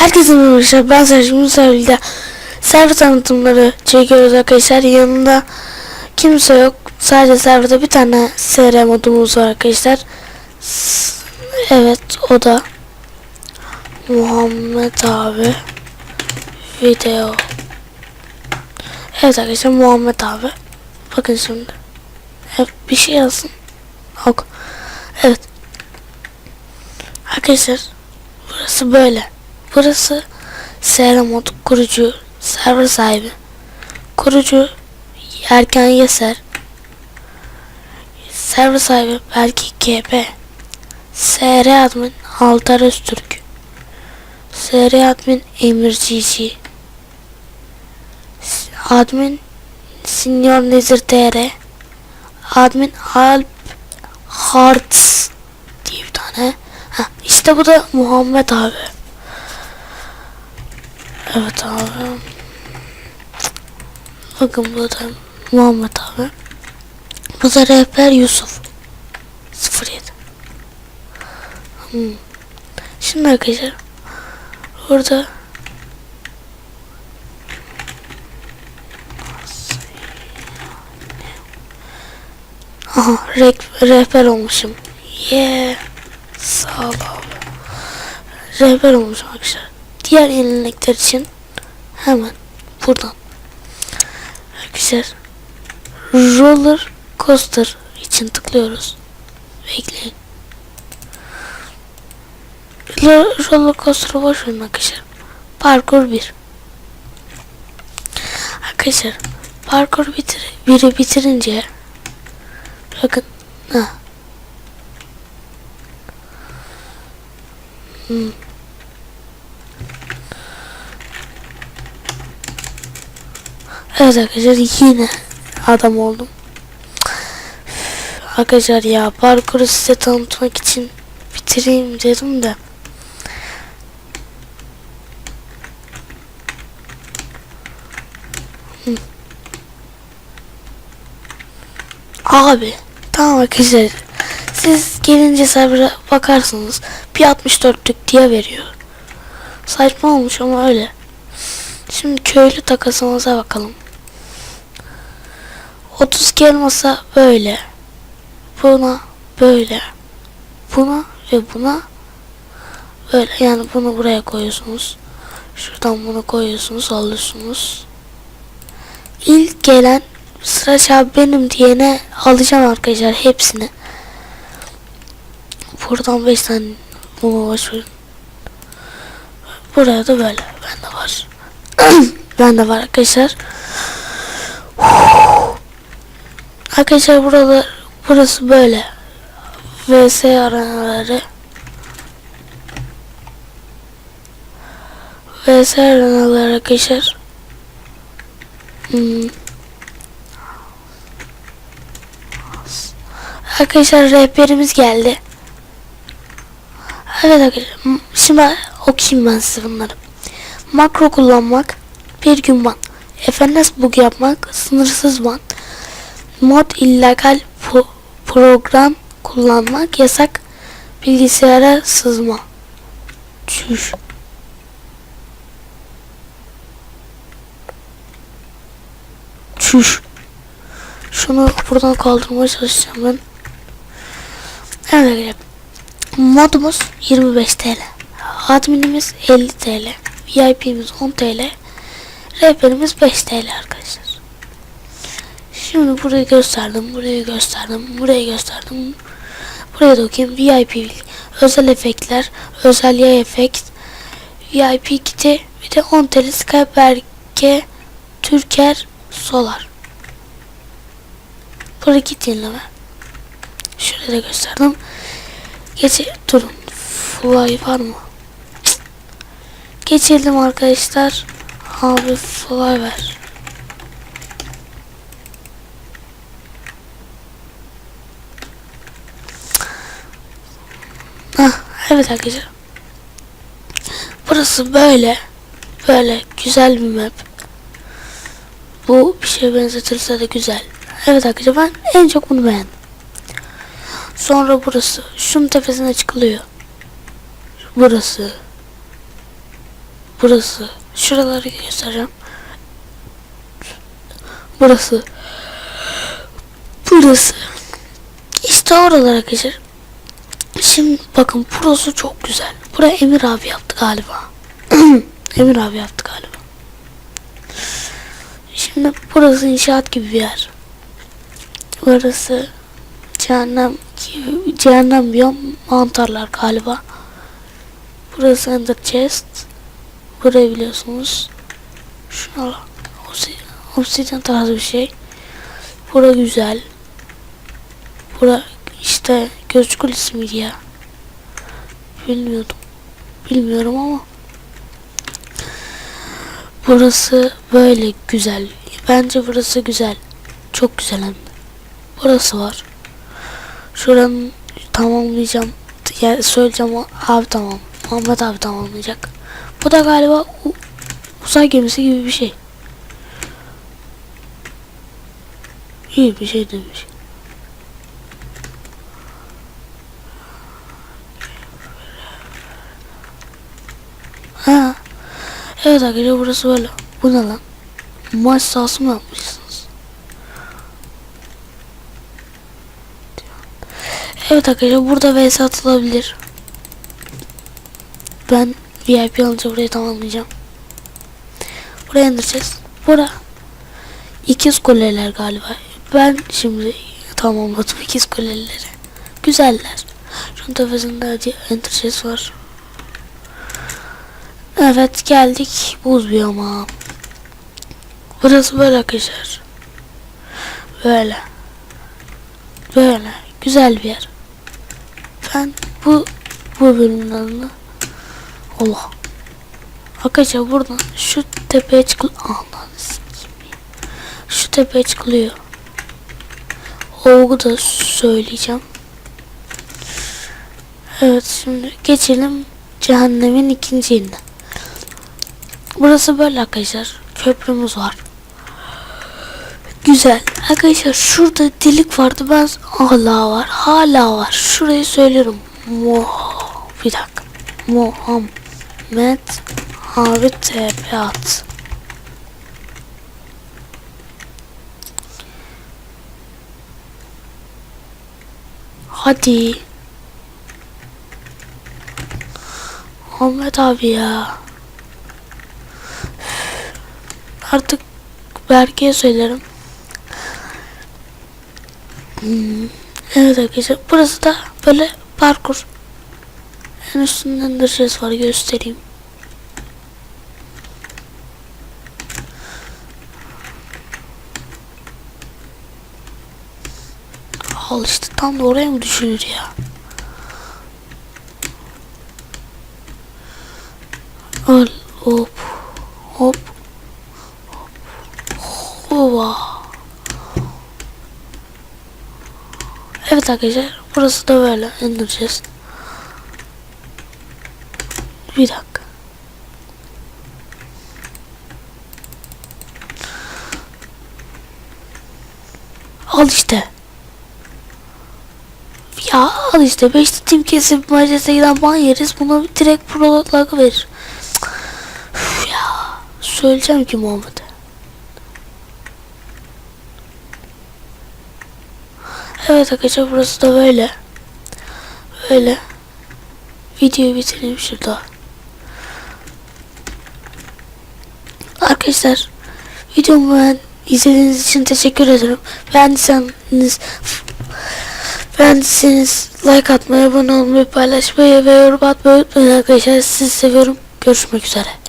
Herkese merhaba. Ben Sercan Musa'yla server tanıtımları çekiyoruz arkadaşlar. Yanında kimse yok. Sadece serverda bir tane SR modumuz var arkadaşlar. Evet o da Muhammed abi video. Evet arkadaşlar Muhammed abi. Bakın şimdi. Evet, bir şey yazsın. Ok. Evet. Arkadaşlar burası böyle. Burası SR kurucu, server sahibi. Kurucu Erkan Yeser. Server sahibi belki GB. SR admin Altar Öztürk. SR admin Emir GG. Admin Senior Nezir TR. Admin Alp Hearts diye bir tane. Ha, işte bu da Muhammed abi. Evet abi. Bakın bu da Muhammed abi. Bu da rehber Yusuf. 07. Hmm. Şimdi arkadaşlar burada Aha rek- rehber olmuşum. Yeah. Sağ ol abi. Rehber olmuşum arkadaşlar. Diğer yenilikler için hemen buradan arkadaşlar roller coaster için tıklıyoruz. Bekleyin. Ro- Roller coaster'ı boş verin arkadaşlar. Parkur 1. Arkadaşlar parkur bitir biri bitirince bakın ha. Hmm. Evet arkadaşlar yine adam oldum. Arkadaşlar ya parkuru size tanıtmak için bitireyim dedim de. Abi tamam arkadaşlar siz gelince server'a bakarsınız bir 64'lük diye veriyor. Saçma olmuş ama öyle. Şimdi köylü takasımıza bakalım. 32 elmasa böyle. Buna böyle. Buna ve buna böyle. Yani bunu buraya koyuyorsunuz. Şuradan bunu koyuyorsunuz, alıyorsunuz. İlk gelen sıra benim diyene alacağım arkadaşlar hepsini. Buradan 5 tane bunu boş verin. Buraya da böyle. Bende var. Bende var arkadaşlar. Arkadaşlar burada burası böyle. VS arenaları. VS arenaları arkadaşlar. Hmm. Arkadaşlar rehberimiz geldi. Evet arkadaşlar. Şimdi okuyayım ben size bunları. Makro kullanmak. Bir gün ban. FNS bug yapmak. Sınırsız ban. Mod illegal program kullanmak yasak. Bilgisayara sızma. Çüş. Çüş. Şunu buradan kaldırmaya çalışacağım ben. Evet arkadaşlar. Modumuz 25 TL. Adminimiz 50 TL. VIP'miz 10 TL. Rehberimiz 5 TL arkadaşlar. Şimdi burayı gösterdim, burayı gösterdim, burayı gösterdim. Buraya da okuyayım. VIP, özel efektler, özel yay efekt, VIP kiti, bir de 10 TL Skype Türker Solar. Buraya git yenileme. Şurada da gösterdim. Geç durun. Fly var mı? Cık. Geçelim arkadaşlar. Abi fly ver. Hah, evet arkadaşlar. Burası böyle. Böyle güzel bir map. Bu bir şeye benzetilse de güzel. Evet arkadaşlar ben en çok bunu beğendim. Sonra burası. Şunun tepesine çıkılıyor. Burası. burası. Şuraları göstereceğim. Burası. Burası. İşte oralara arkadaşlar. Şimdi bakın burası çok güzel. Buraya Emir abi yaptı galiba. Emir abi yaptı galiba. Şimdi burası inşaat gibi bir yer. Burası cehennem gibi, cehennem diyor mantarlar galiba. Burası Ender Chest. Burayı biliyorsunuz. Şuna Obsidian tarzı bir şey. Bura güzel. Bura işte göz kulesi miydi ya? Bilmiyordum. Bilmiyorum ama. Burası böyle güzel. Bence burası güzel. Çok güzel hem. Burası var. Şuranın tamamlayacağım. Ya söyleyeceğim abi tamam. Muhammed abi tamamlayacak. Bu da galiba uzay gemisi gibi bir şey. İyi bir şey demiş. Ha. Evet arkadaşlar burası böyle. Bu ne lan? Maç sahası mı yapmışsınız? Evet arkadaşlar burada vs atılabilir. Ben VIP alınca burayı tamamlayacağım. Buraya indireceğiz. Bura ikiz kuleler galiba. Ben şimdi tamamladım ikiz kuleleri. Güzeller. Şunun tepesinde chest var. Evet geldik buz biyoma. Burası böyle arkadaşlar. Böyle. Böyle. Güzel bir yer. Ben bu bu bölümün adını Allah. Arkadaşlar buradan şu tepeye çıkıl. Şu tepeye çıkılıyor. Olgu da söyleyeceğim. Evet şimdi geçelim cehennemin ikinci yerine. Burası böyle arkadaşlar. Köprümüz var. Güzel. Arkadaşlar şurada delik vardı. Ben hala var. Hala var. Şurayı söylüyorum. Mo bir dakika. Muhammed abi TP at. Hadi. Muhammed abi ya. Artık Berke'ye söylerim. Hmm. Evet arkadaşlar burası da böyle parkur. En üstünden de ses var göstereyim. Al işte tam da oraya mı düşünür ya? Evet arkadaşlar burası da böyle indireceğiz. Bir dakika. Al işte. Ya al işte 5 tim kesip giden ban yeriz. Buna direkt prolog verir. Üf ya. Söyleyeceğim ki Muhammed'e. Evet arkadaşlar burası da böyle. Böyle. Videoyu bitireyim şurada. Arkadaşlar videomu izlediğiniz için teşekkür ederim. Beğendiyseniz beğendiyseniz like atmayı, abone olmayı, paylaşmayı ve yorum atmayı unutmayın arkadaşlar. Sizi seviyorum. Görüşmek üzere.